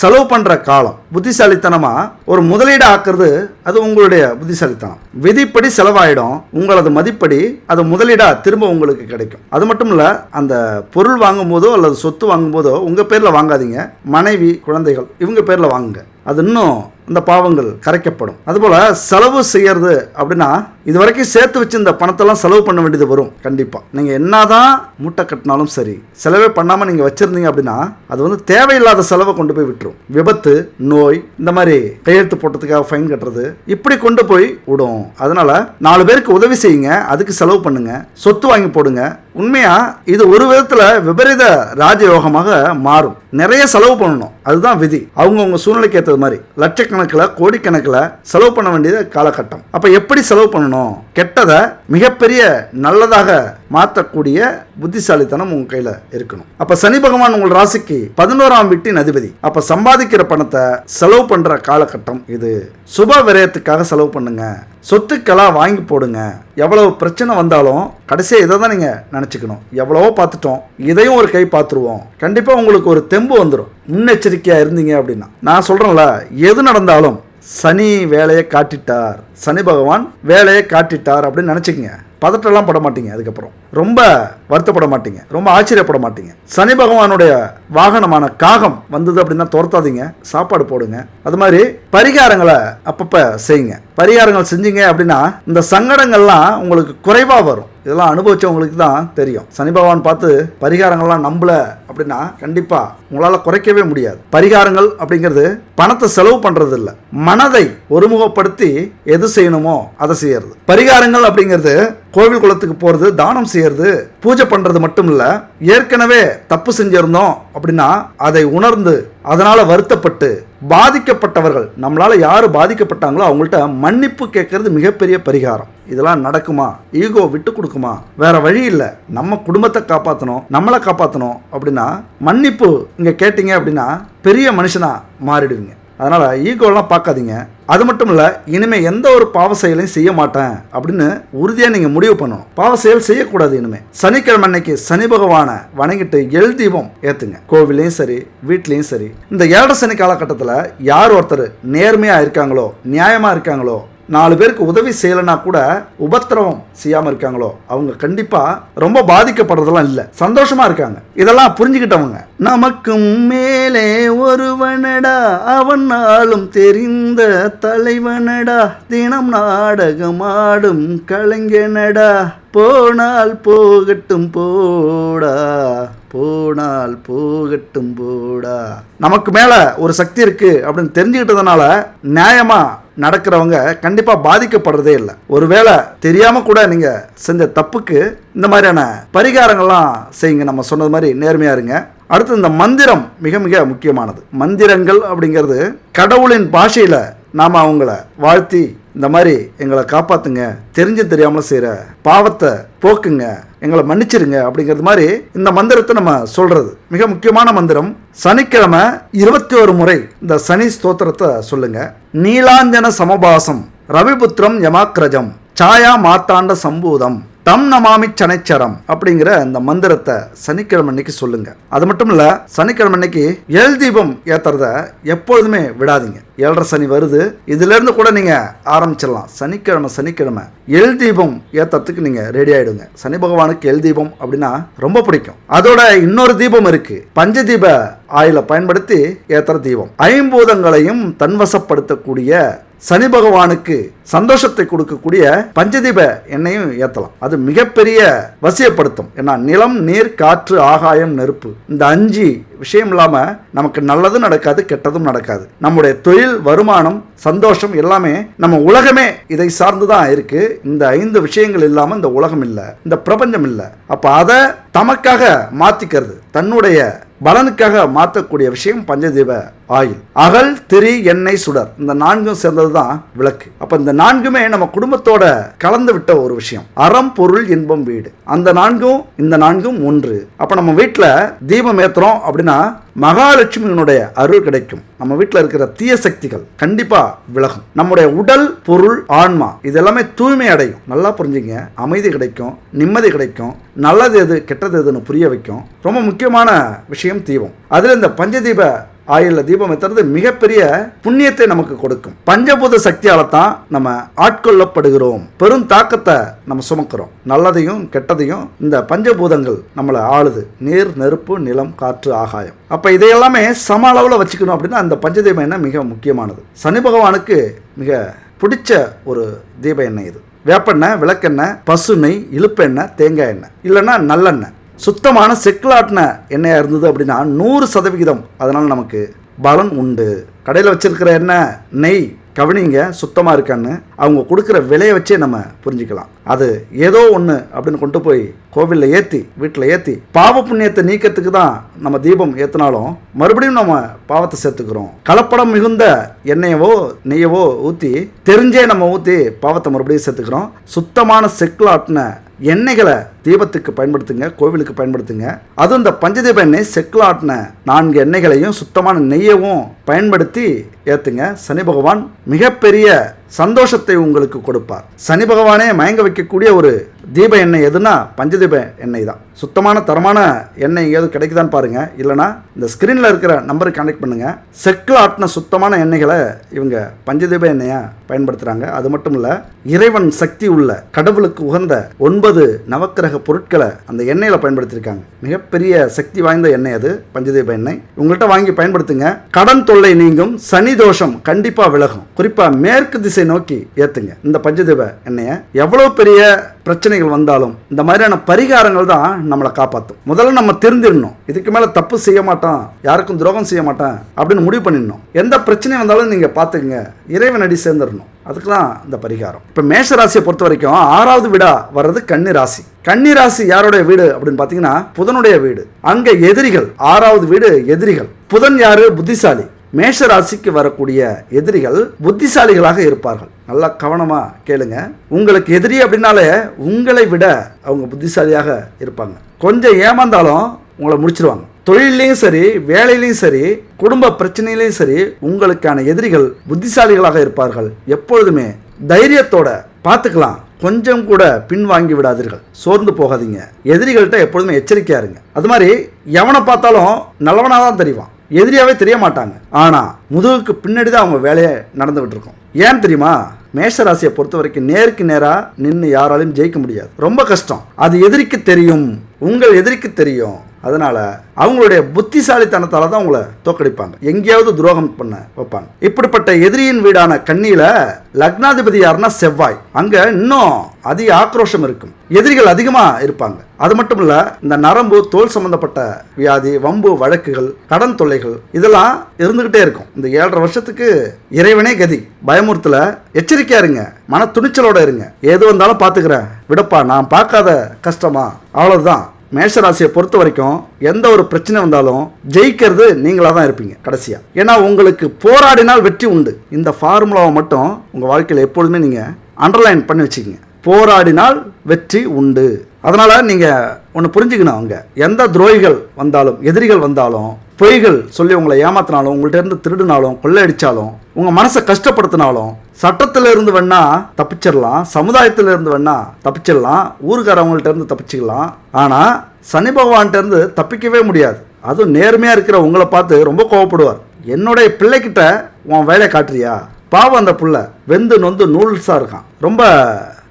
செலவு பண்ணுற காலம் புத்திசாலித்தனமாக ஒரு முதலீடு ஆக்குறது அது உங்களுடைய புத்திசாலித்தனம். விதிப்படி செலவாயிடும் உங்களது மதிப்படி அது முதலீடாக திரும்ப உங்களுக்கு கிடைக்கும். அது மட்டும் இல்லை அந்த பொருள் வாங்கும் போதோ அல்லது சொத்து வாங்கும் போதோ உங்கள் பேரில் வாங்காதீங்க. மனைவி குழந்தைகள் இவங்க பேரில் வாங்குங்க. அது இன்னும் இந்த பாவங்கள் கரைக்கப்படும். அதுபோல் செலவு செய்யறது அப்படின்னா இது வரைக்கும் சேர்த்து வச்சிருந்த பணத்தெல்லாம் செலவு பண்ண வேண்டியது வரும் கண்டிப்பாக நீங்கள் என்ன தான் மூட்டை கட்டினாலும் சரி செலவே பண்ணாமல் நீங்கள் வச்சுருந்தீங்க அப்படின்னா அது வந்து தேவையில்லாத செலவை கொண்டு போய் விட்டுரும். விபத்து நோய் இந்த மாதிரி கையெழுத்து போட்டதுக்காக ஃபைன் கட்டுறது இப்படி கொண்டு போய் விடும். அதனால் நாலு பேருக்கு உதவி செய்யுங்க அதுக்கு செலவு பண்ணுங்கள் சொத்து வாங்கி போடுங்க உண்மையாக இது ஒரு விதத்தில் விபரீத ராஜயோகமாக மாறும். நிறைய செலவு பண்ணணும். அதுதான் விதி. அவங்கவுங்க சூழ்நிலைக்கு ஏற்றது மாதிரி. லட்சக்கணக்கில் கோடிக்கணக்கில் செலவு பண்ண வேண்டியது காலகட்டம். அப்போ எப்படி செலவு பண்ணணும்? கெட்டதை மிகப்பெரிய நல்லதாக மாற்றக்கூடிய புத்திசாலித்தனம் உங்கள் கையில் இருக்கணும். அப்போ சனி பகவான் உங்கள் ராசிக்கு பதினோராம் வீட்டின் அதிபதி. அப்போ சம்பாதிக்கிற பணத்தை செலவு பண்ணுற காலகட்டம் இது. சுப விரயத்துக்காக செலவு பண்ணுங்க. சொத்துக்களாக வாங்கி போடுங்க. எவ்வளவு பிரச்சனை வந்தாலும் கடைசியாக இதை தான் நீங்கள் நினச்சிக்கணும். எவ்வளவோ பார்த்துட்டோம். இதையும் ஒரு கை பார்த்துருவோம். கண்டிப்பாக உங்களுக்கு ஒரு தெம்பு வந்துடும் முன்னெச்சரிக்கையாக இருந்தீங்க அப்படின்னா. நான் சொல்கிறேன்ல எது நடந்தாலும் சனி வேலையை காட்டிட்டார். சனி பகவான் வேலையை காட்டிட்டார் அப்படின்னு நினச்சிக்கங்க. பதட்டெல்லாம் பட மாட்டீங்க அதுக்கப்புறம். ரொம்ப வருத்தப்பட மாட்டீங்க. ரொம்ப ஆச்சரியப்பட மாட்டீங்க. சனி பகவானுடைய வாகனமான காகம் வந்தது அப்படின்னா துரத்தாதீங்க. சாப்பாடு போடுங்க. அது மாதிரி பரிகாரங்களை அப்பப்போ செய்யுங்க. பரிகாரங்கள் செஞ்சீங்க அப்படின்னா இந்த சங்கடங்கள்லாம் உங்களுக்கு குறைவாக வரும். இதெல்லாம் அனுபவிச்சவங்களுக்கு தான் தெரியும். சனி பகவான் பார்த்து பரிகாரங்கள்லாம் நம்பல அப்படின்னா கண்டிப்பாக உங்களால் குறைக்கவே முடியாது. பரிகாரங்கள் அப்படிங்கிறது பணத்தை செலவு பண்ணுறது இல்லை மனதை ஒருமுகப்படுத்தி எது செய்யணுமோ அதை செய்யறது. பரிகாரங்கள் அப்படிங்கிறது கோவில் குளத்துக்கு போகிறது தானம் செய்யறது பூஜை பண்ணுறது மட்டும் இல்லை ஏற்கனவே தப்பு செஞ்சிருந்தோம் அப்படின்னா அதை உணர்ந்து அதனால் வருத்தப்பட்டு பாதிக்கப்பட்டவர்கள் நம்மளால் யார் பாதிக்கப்பட்டாங்களோ அவங்கள்ட்ட மன்னிப்பு கேட்கறது மிகப்பெரிய பரிகாரம். இதெல்லாம் நடக்குமா? ஈகோ விட்டு கொடுக்குமா? வேற வழி இல்லை. நம்ம குடும்பத்தை காப்பாற்றணும் நம்மளை காப்பாற்றணும் அப்படின்னா மன்னிப்பு இங்கே கேட்டீங்க அப்படின்னா பெரிய மனுஷனாக மாறிடுவீங்க. அதனால் ஈகோலாம் பார்க்காதீங்க. அது மட்டும் இல்லை இனிமேல் எந்த ஒரு பாவ செயலையும் செய்ய மாட்டேன் அப்படின்னு உறுதியாக நீங்கள் முடிவு பண்ணணும். பாவ செயல் செய்யக்கூடாது இனிமே. சனிக்கிழமை அன்னைக்கு சனி பகவானை வணங்கிட்டு எல் தீபம் ஏற்றுங்க கோவிலையும் சரி வீட்லேயும் சரி. இந்த ஏழரை சனி காலகட்டத்தில் யார் ஒருத்தர் நேர்மையாக இருக்காங்களோ நியாயமாக இருக்காங்களோ நாலு பேருக்கு உதவி செய்யலைன்னா கூட உபத்திரவம் செய்யாமல் இருக்காங்களோ அவங்க கண்டிப்பாக ரொம்ப பாதிக்கப்படுறதெல்லாம் இல்லை. சந்தோஷமாக இருக்காங்க. இதெல்லாம் புரிஞ்சுக்கிட்டவங்க. நமக்கும் மேலே ஒருவனடா அவன் நாளும் தெரிந்த தலைவனடா தினம் நாடகமாடும் கலைஞனடா போனால் போகட்டும் போடா போனால் போகட்டும் போடா. நமக்கு மேலே ஒரு சக்தி இருக்கு அப்படின்னு தெரிஞ்சுக்கிட்டதுனால நியாயமாக நடக்கிறவங்க கண்டிப்பாக பாதிக்கப்படுறதே இல்லை. ஒருவேளை தெரியாமல் கூட நீங்கள் செஞ்ச தப்புக்கு இந்த மாதிரியான பரிகாரங்கள்லாம் செய்யுங்க. நம்ம சொன்னது மாதிரி நேர்மையாக இருங்க. அடுத்து இந்த மந்திரம் மிக மிக முக்கியமானது. மந்திரங்கள் அப்படிங்கிறது கடவுளின் பாஷையில் நாம் அவங்கள வாழ்த்தி இந்த மாதிரி எங்களை காப்பாத்துங்க. தெரிஞ்சு தெரியாமல் செய்கிற பாவத்தை போக்குங்க. எங்களை மன்னிச்சிருங்க அப்படிங்கிறது மாதிரி இந்த மந்திரத்தை நம்ம சொல்கிறது மிக முக்கியமான மந்திரம். சனிக்கிழமை இருபத்தி ஒரு முறை இந்த சனி ஸ்தோத்திரத்தை சொல்லுங்க. நீலாஞ்சன சமபாசம் ரவிபுத்திரம் யமாக்ரஜம் சாயா மாத்தாண்ட சம்பூதம். தம் நமாமி சனைச்சரம் அப்படிங்கிற இந்த மந்திரத்தை சனிக்கிழமை அன்னைக்கு சொல்லுங்க. அது மட்டும் இல்ல சனிக்கிழமை அன்னைக்கு எல் தீபம் ஏத்துறத எப்பொழுதுமே விடாதீங்க. ஏழரை சனி வருது இதுல இருந்து கூட நீங்க ஆரம்பிச்சிடலாம். சனிக்கிழமை சனிக்கிழமை எல் தீபம் ஏத்தறதுக்கு நீங்க ரெடி ஆயிடுங்க. சனி பகவானுக்கு எல் தீபம் அப்படின்னா ரொம்ப பிடிக்கும். அதோட இன்னொரு தீபம் இருக்கு. பஞ்ச தீப ஆயில பயன்படுத்தி ஏத்துற தீபம். ஐம்பூதங்களையும் தன்வசப்படுத்தக்கூடிய சனி பகவானுக்கு சந்தோஷத்தை கொடுக்கக்கூடிய பஞ்சதீப எண்ணெயும் ஏற்றலாம் அது மிகப்பெரிய வசியப்படுத்தும். ஏன்னா நிலம் நீர் காற்று ஆகாயம் நெருப்பு இந்த அஞ்சு விஷயம் இல்லாமல் நமக்கு நல்லதும் நடக்காது கெட்டதும் நடக்காது. நம்முடைய தொழில் வருமானம் சந்தோஷம் எல்லாமே நம்ம உலகமே இதை சார்ந்து தான் இருக்கு. இந்த ஐந்து விஷயங்கள் இல்லாமல் இந்த உலகம் இல்லை இந்த பிரபஞ்சம் இல்லை. அப்போ அதை தமக்காக மாற்றிக்கிறது தன்னுடைய பலனுக்காக மாற்றக்கூடிய விஷயம் பஞ்சதீப ஆயில். அகல் திரி எண்ணெய் சுடர். இந்த நான்கும் சேர்ந்தது தான் விளக்கு. அப்ப இந்த நான்குமே நம்ம குடும்பத்தோட கலந்து விட்ட ஒரு விஷயம். அறம் பொருள் இன்பம் வீடு. அந்த நான்கும் இந்த நான்கும் ஒன்று. அப்ப நம்ம வீட்டில் தீபம் ஏத்துறோம் அப்படின்னா மகாலட்சுமியினுடைய அருள் கிடைக்கும். நம்ம வீட்டில் இருக்கிற தீய சக்திகள் கண்டிப்பா விலகும். நம்முடைய உடல் பொருள் ஆன்மா இதெல்லாமே தூய்மை அடையும். நல்லா புரிஞ்சுங்க. அமைதி கிடைக்கும். நிம்மதி கிடைக்கும். நல்லது எது கெட்டது எதுன்னு புரிய வைக்கும். ரொம்ப முக்கியமான விஷயம் தீபம். அதில் இந்த பஞ்சதீப ஆயுளில் தீபம் ஏற்றுறது மிகப்பெரிய புண்ணியத்தை நமக்கு கொடுக்கும். பஞ்சபூத சக்தியால தான் நம்ம ஆட்கொள்ளப்படுகிறோம். பெரும் தாக்கத்தை நம்ம சுமக்கிறோம். நல்லதையும் கெட்டதையும் இந்த பஞ்சபூதங்கள் நம்மளை ஆளுது. நீர் நெருப்பு நிலம் காற்று ஆகாயம். அப்ப இதையெல்லாமே சம அளவில் வச்சுக்கணும் அப்படின்னா அந்த பஞ்சதீபம் எண்ணெய் மிக முக்கியமானது. சனி பகவானுக்கு மிக பிடிச்ச ஒரு தீப எண்ணெய் இது. வேப்பெண்ணெய் விளக்கெண்ணெய் பசு நெய் இழுப்பெண்ணெய் தேங்காய் எண்ணெய். இல்லைன்னா நல்லெண்ணெய். சுத்தமான செக்குலாட்டின எண்ணெயாக இருந்தது அப்படின்னா நூறு சதவிகிதம் அதனால் நமக்கு பலன் உண்டு. கடையில் வச்சிருக்கிற எண்ணெய் நெய் கவனிங்க சுத்தமாக இருக்கான்னு அவங்க கொடுக்குற விலையை வச்சே நம்ம புரிஞ்சுக்கலாம். அது ஏதோ ஒன்று அப்படின்னு கொண்டு போய் கோவிலில் ஏற்றி வீட்டில் ஏற்றி பாவ புண்ணியத்தை நீக்கிறதுக்கு தான் நம்ம தீபம் ஏற்றினாலும் மறுபடியும் நம்ம பாவத்தை சேர்த்துக்கிறோம். கலப்படம் மிகுந்த எண்ணெயவோ நெய்யவோ ஊற்றி தெரிஞ்சே நம்ம ஊற்றி பாவத்தை மறுபடியும் சேர்த்துக்கிறோம். சுத்தமான செக்குலாட்டின எண்ணெய்களை தீபத்துக்கு பயன்படுத்துங்க கோவிலுக்கு பயன்படுத்துங்க. அதுவும் இந்த பஞ்சதீப எண்ணெய் செக்கில் நான்கு எண்ணெய்களையும் சுத்தமான நெய்யவும் பயன்படுத்தி ஏற்றுங்க சனி பகவான் மிகப்பெரிய சந்தோஷத்தை உங்களுக்கு கொடுப்பார். சனி பகவானே மயங்க வைக்கக்கூடிய ஒரு தீப எண்ணெய் எதுனா பஞ்சதீப எண்ணெய் தான். சுத்தமான தரமான எண்ணெய் எங்கேயாவது கிடைக்குதான்னு பாருங்கள் இல்லைனா இந்த ஸ்க்ரீனில் இருக்கிற நம்பருக்கு கான்டெக்ட் பண்ணுங்கள் செக்கில் ஆட்டின சுத்தமான எண்ணெய்களை இவங்க பஞ்சதீப எண்ணெயை பயன்படுத்துகிறாங்க அது மட்டும் இல்லை இறைவன் சக்தி உள்ள கடவுளுக்கு உகந்த ஒன்பது நவக்கிரக பொருட்களை அந்த எண்ணெயில் பயன்படுத்தியிருக்காங்க. மிகப்பெரிய சக்தி வாய்ந்த எண்ணெய் அது பஞ்சதீப எண்ணெய். உங்கள்கிட்ட வாங்கி பயன்படுத்துங்க. கடன் தொல்லை நீங்கும் சனி தோஷம் கண்டிப்பாக விலகும். குறிப்பாக மேற்கு திசை நோக்கி ஏற்றுங்க இந்த பஞ்சதீப எண்ணெயை எவ்வளோ பெரிய பிரச்சனைகள் வந்தாலும் இந்த மாதிரியான பரிகாரங்கள் தான் நம்மளை காப்பாற்றும் முதல்ல நம்ம தெரிஞ்சிடணும். இதுக்கு மேலே தப்பு செய்ய மாட்டோம் யாருக்கும் துரோகம் செய்ய மாட்டேன் அப்படின்னு முடிவு பண்ணிடணும். எந்த பிரச்சனை வந்தாலும் நீங்கள் பார்த்துக்குங்க. இறைவன் அடி சேர்ந்துடணும். அதுக்கு தான் இந்த பரிகாரம். இப்போ மேஷ ராசியை பொறுத்த வரைக்கும் ஆறாவது வீடா வர்றது கன்னி ராசி கன்னி ராசி யாருடைய வீடு அப்படின்னு பார்த்தீங்கன்னா புதனுடைய வீடு. அங்கே எதிரிகள் ஆறாவது வீடு எதிரிகள். புதன் யாரு? புத்திசாலி. மேஷ ராசிக்கு வரக்கூடிய எதிரிகள் புத்திசாலிகளாக இருப்பார்கள். நல்லா கவனமா கேளுங்க. உங்களுக்கு எதிரி அப்படின்னாலே உங்களை விட அவங்க புத்திசாலியாக இருப்பாங்க. கொஞ்சம் ஏமாந்தாலும் உங்களை முடிச்சிருவாங்க. தொழிலையும் சரி வேலையிலையும் சரி குடும்ப பிரச்சனையிலையும் சரி உங்களுக்கான எதிரிகள் புத்திசாலிகளாக இருப்பார்கள். எப்பொழுதுமே தைரியத்தோட பார்த்துக்கலாம். கொஞ்சம் கூட பின் வாங்கி விடாதீர்கள். சோர்ந்து போகாதீங்க. எதிரிகள்கிட்ட எப்பொழுதுமே எச்சரிக்கையா இருங்க. அது மாதிரி எவனை பார்த்தாலும் நல்லவனாக தான் தெரிவான். எதிரியாவே தெரிய மாட்டாங்க ஆனால் முதுகுக்கு பின்னாடி தான் அவங்க வேலையை நடந்துகிட்டு இருக்கும் ஏன் தெரியுமா? மேஷராசியை பொறுத்த வரைக்கும் நேருக்கு நேராக நின்று யாராலையும் ஜெயிக்க முடியாது. ரொம்ப கஷ்டம். அது எதிரிக்கு தெரியும். உங்கள் எதிரிக்கு தெரியும். அதனால அவங்களுடைய புத்திசாலித்தனத்தால தான் உங்களை தோக்கடிப்பாங்க எங்கேயாவது துரோகம் பண்ண வைப்பாங்க. இப்படிப்பட்ட எதிரியின் வீடான கண்ணியில லக்னாதிபதி யாருன்னா செவ்வாய். அங்க இன்னும் அதிக ஆக்ரோஷம் இருக்கும். எதிரிகள் அதிகமா இருப்பாங்க. அது மட்டும் இல்ல இந்த நரம்பு தோல் சம்பந்தப்பட்ட வியாதி வம்பு வழக்குகள் கடன் தொல்லைகள் இதெல்லாம் இருந்துகிட்டே இருக்கும். இந்த ஏழரை வருஷத்துக்கு இறைவனே கதி. பயமுறுத்தல எச்சரிக்கையா இருங்க. மன துணிச்சலோட இருங்க. எது வந்தாலும் பாத்துக்கிறேன். விடப்பா நான் பார்க்காத கஷ்டமா? அவ்வளவுதான். மேஷராசியை பொறுத்த வரைக்கும் எந்த ஒரு பிரச்சனை வந்தாலும் ஜெயிக்கிறது நீங்களாக தான் இருப்பீங்க கடைசியாக ஏன்னா உங்களுக்கு போராடினால் வெற்றி உண்டு. இந்த ஃபார்முலாவை மட்டும் உங்கள் வாழ்க்கையில் எப்பொழுதுமே நீங்கள் அண்டர்லைன் பண்ணி வச்சுக்கிங்க. போராடினால் வெற்றி உண்டு. அதனால் நீங்கள் ஒன்று புரிஞ்சுக்கணும் அவங்க எந்த துரோகிகள் வந்தாலும் எதிரிகள் வந்தாலும் பொய்கள் சொல்லி உங்களை ஏமாத்தினாலும் உங்கள்கிட்ட இருந்து திருடினாலும் கொள்ளையடித்தாலும் உங்கள் மனசை கஷ்டப்படுத்தினாலும் சட்டத்தில் இருந்து வேணா தப்பிச்சிடலாம் சமுதாயத்தில் இருந்து வேணா தப்பிச்சிடலாம் ஊருக்காரவங்கள்ட்ட இருந்து தப்பிச்சுக்கலாம். ஆனால் சனி பகவான்கிட்ட இருந்து தப்பிக்கவே முடியாது. அதுவும் நேர்மையாக இருக்கிற உங்களை பார்த்து ரொம்ப கோவப்படுவார். என்னுடைய பிள்ளைக்கிட்ட உன் வேலையை காட்டுறியா? பாவம் அந்த புள்ள. வெந்து நொந்து நூல்ஸாக இருக்கான். ரொம்ப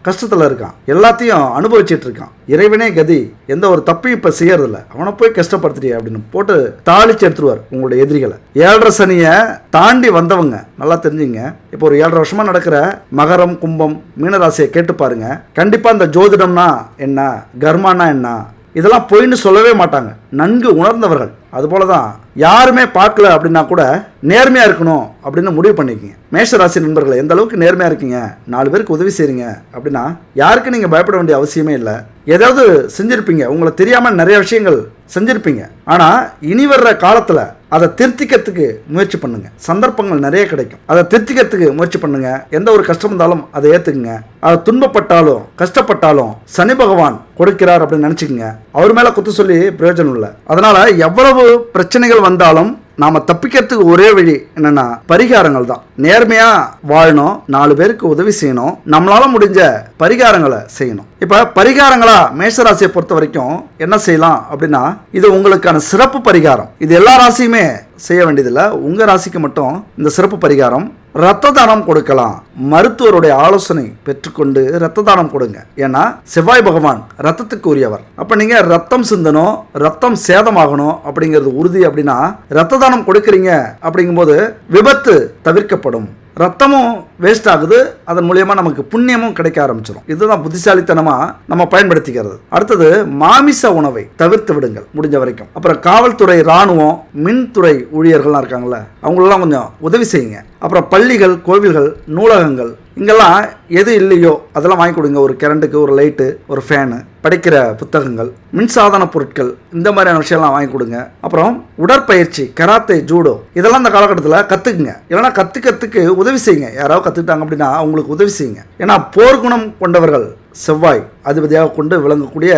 கஷ்டத்தில் இருக்கான். எல்லாத்தையும் அனுபவிச்சிட்டு இருக்கான். இறைவனே கதி. எந்த ஒரு தப்பையும் இப்போ செய்யறதில்ல. அவனை போய் கஷ்டப்படுத்துறிய அப்படின்னு போட்டு தாளிச்சு எடுத்துருவார் உங்களுடைய எதிரிகளை. ஏழரை சனியை தாண்டி வந்தவங்க நல்லா தெரிஞ்சுங்க. இப்போ ஒரு ஏழரை வருஷமாக நடக்கிற மகரம் கும்பம் மீனராசியை கேட்டு பாருங்க. கண்டிப்பாக அந்த ஜோதிடம்னா என்ன? கர்மானா என்ன? இதெல்லாம் பொய்ன்னு சொல்லவே மாட்டாங்க. நன்கு உணர்ந்தவர்கள். அதுபோல தான் யாருமே பார்க்கல அப்படின்னா கூட நேர்மையாக இருக்கணும் அப்படின்னு முடிவு பண்ணிக்கங்க மேஷராசி நண்பர்களை எந்த அளவுக்கு நேர்மையாக இருக்கீங்க? நாலு பேருக்கு உதவி செய்கிறீங்க அப்படின்னா யாருக்கு நீங்கள் பயப்பட வேண்டிய அவசியமே இல்லை. ஏதாவது செஞ்சுருப்பீங்க. உங்களை தெரியாமல் நிறைய விஷயங்கள் செஞ்சுருப்பீங்க. ஆனால் இனி வர்ற காலத்தில் அதை திருத்திக்கிறதுக்கு முயற்சி பண்ணுங்க. சந்தர்ப்பங்கள் நிறைய கிடைக்கும். அதை திருத்திக்கிறதுக்கு முயற்சி பண்ணுங்க. எந்த ஒரு கஷ்டம் இருந்தாலும் அதை ஏற்றுக்குங்க அதை துன்பப்பட்டாலும் கஷ்டப்பட்டாலும் சனி பகவான் கொடுக்கிறார் அப்படின்னு நினச்சிக்கங்க. அவர் மேலே குத்து சொல்லி பிரயோஜனம் இல்லை. அதனால எவ்வளவு பிரச்சனைகள் வந்தாலும் நாம தப்பிக்கிறதுக்கு ஒரே வழி என்னன்னா பரிகாரங்கள் தான் நேர்மையா வாழணும் நாலு பேருக்கு உதவி செய்யணும் நம்மளால முடிஞ்ச பரிகாரங்களை செய்யணும். இப்ப பரிகாரங்களா மேஷராசியை பொறுத்த வரைக்கும் என்ன செய்யலாம் அப்படின்னா இது உங்களுக்கான சிறப்பு பரிகாரம். இது எல்லா ராசியுமே செய்ய வேண்டியதில்லை. உங்கள் ராசிக்கு மட்டும் இந்த சிறப்பு பரிகாரம் ரத்த தானம் கொடுக்கலாம். மருத்துவருடைய ஆலோசனை பெற்றுக்கொண்டு ரத்த தானம் கொடுங்க. ஏன்னா செவ்வாய் பகவான் ரத்தத்துக்கு உரியவர். அப்போ நீங்கள் ரத்தம் சிந்தணும் ரத்தம் சேதமாகணும் அப்படிங்கிறது உறுதி அப்படின்னா ரத்த தானம் கொடுக்குறீங்க அப்படிங்கும்போது விபத்து தவிர்க்கப்படும். ரத்தமும் வேஸ்ட் ஆகுது. அதன் மூலியமாக நமக்கு புண்ணியமும் கிடைக்க ஆரம்பிச்சிடும் இதுதான் புத்திசாலித்தனமாக நம்ம பயன்படுத்திக்கிறது. அடுத்தது மாமிச உணவை தவிர்த்து விடுங்கள் முடிஞ்ச வரைக்கும். அப்புறம் காவல்துறை ராணுவம் மின்துறை ஊழியர்கள்லாம் இருக்காங்கல்ல அவங்களெல்லாம் கொஞ்சம் உதவி செய்யுங்க. அப்புறம் பள்ளிகள் கோவில்கள் நூலகங்கள் இங்கெல்லாம் எது இல்லையோ அதெல்லாம் வாங்கி கொடுங்க. ஒரு கரண்ட்டுக்கு ஒரு லைட்டு ஒரு ஃபேனு படிக்கிற புத்தகங்கள் மின்சாதன பொருட்கள் இந்த மாதிரியான விஷயம்லாம் வாங்கி கொடுங்க. அப்புறம் உடற்பயிற்சி கராத்தே ஜூடோ இதெல்லாம் இந்த காலகட்டத்தில் கற்றுக்குங்க இல்லைன்னா கற்றுக்கிறதுக்கு உதவி செய்யுங்க. யாராவது கற்றுக்கிட்டாங்க அப்படின்னா அவங்களுக்கு உதவி செய்யுங்க. ஏன்னா போர்க்குணம் கொண்டவர்கள் செவ்வாய் அதிபதியாக கொண்டு விளங்கக்கூடிய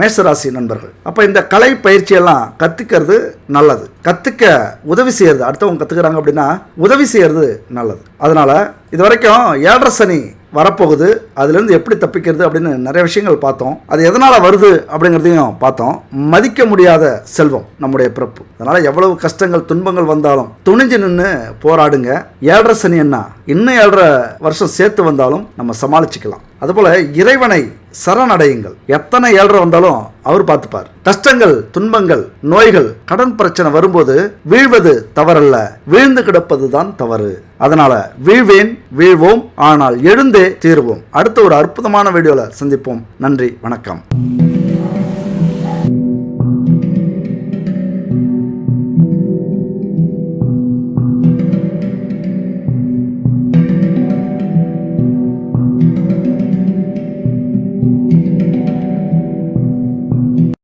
மேஷராசி நண்பர்கள். அப்போ இந்த கலை பயிற்சியெல்லாம் கற்றுக்கிறது நல்லது. கற்றுக்க உதவி செய்யறது அடுத்தவங்க கற்றுக்கிறாங்க அப்படின்னா உதவி செய்யறது நல்லது. அதனால் இது வரைக்கும் ஏழரை சனி வரப்போகுது. அதுலேருந்து எப்படி தப்பிக்கிறது அப்படின்னு நிறைய விஷயங்கள் பார்த்தோம். அது எதனால் வருது அப்படிங்கிறதையும் பார்த்தோம். மதிக்க முடியாத செல்வம் நம்முடைய பிறப்பு. அதனால் எவ்வளவு கஷ்டங்கள் துன்பங்கள் வந்தாலும் துணிஞ்சு நின்று போராடுங்க. ஏழரை சனி என்ன இன்னும் ஏழரை வருஷம் சேர்த்து வந்தாலும் நம்ம சமாளிச்சுக்கலாம். அதுபோல் இறைவனை சரணடையுங்கள். எத்தனை ஏழரை வந்தாலும் அவர் பார்த்துப்பார். கஷ்டங்கள் துன்பங்கள் நோய்கள் கடன் பிரச்சனை வரும்போது வீழ்வது தவறல்ல. வீழ்ந்து கிடப்பதுதான் தவறு. அதனால வீழ்வேன் வீழ்வோம் ஆனால் எழுந்தே தீருவோம். அடுத்த ஒரு அற்புதமான வீடியோல சந்திப்போம். நன்றி வணக்கம்.